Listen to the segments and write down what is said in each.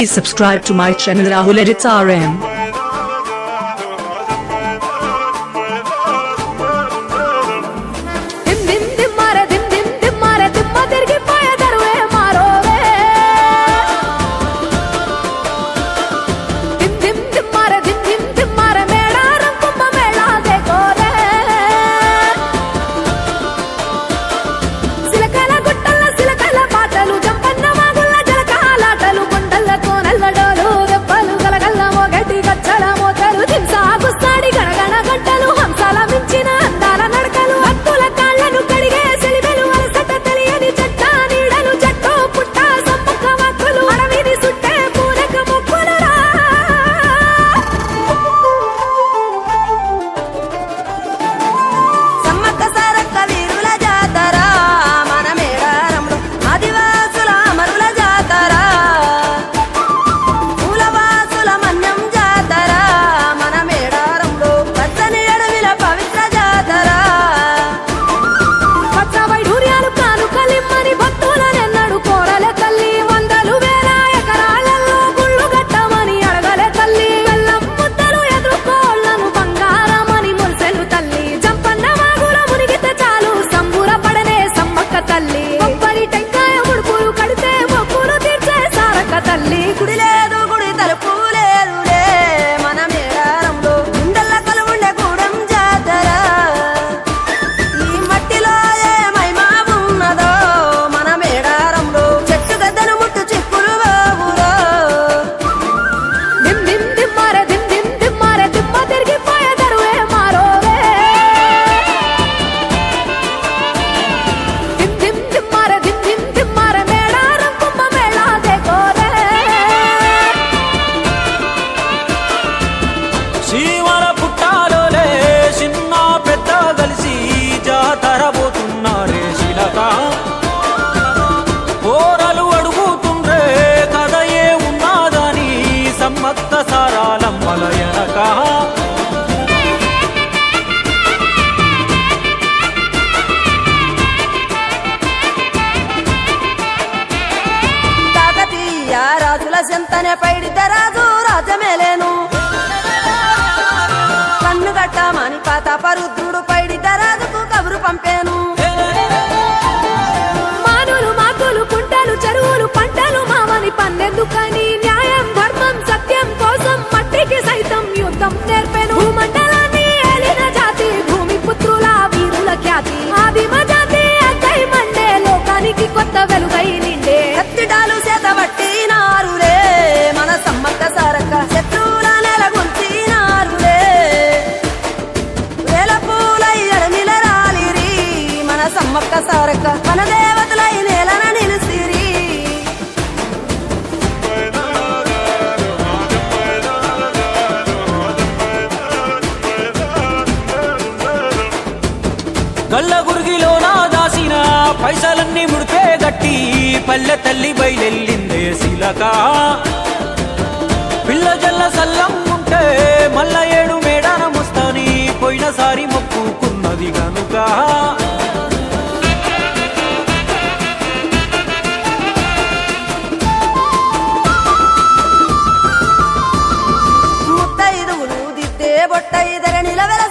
Please subscribe to my channel Rahul Edits RM. సారాలమ్మల ఎనక రాజుల చింతనే పైడితే రాజు రాజమేలేను కన్ను గట్టమని పరుద్రుడు పైడితే రాజుకు కబురు పంపాను. మానులు మాకులు కుంటలు చెరువులు పంటలు మామని పన్నెండు కళ్ళ గురిగిలో నా దాసిన పైసలన్నీ ముడితే గట్టి పల్లె తల్లి బయలెల్లిందే శిలక. పిల్ల జల్ల సల్లం ఉంటే మల్ల ఏడు మేడాన ముస్తాని పోయినసారి మొక్కుకున్నది గనుక. ఇదరే నిలవెల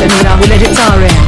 Action, now we let it.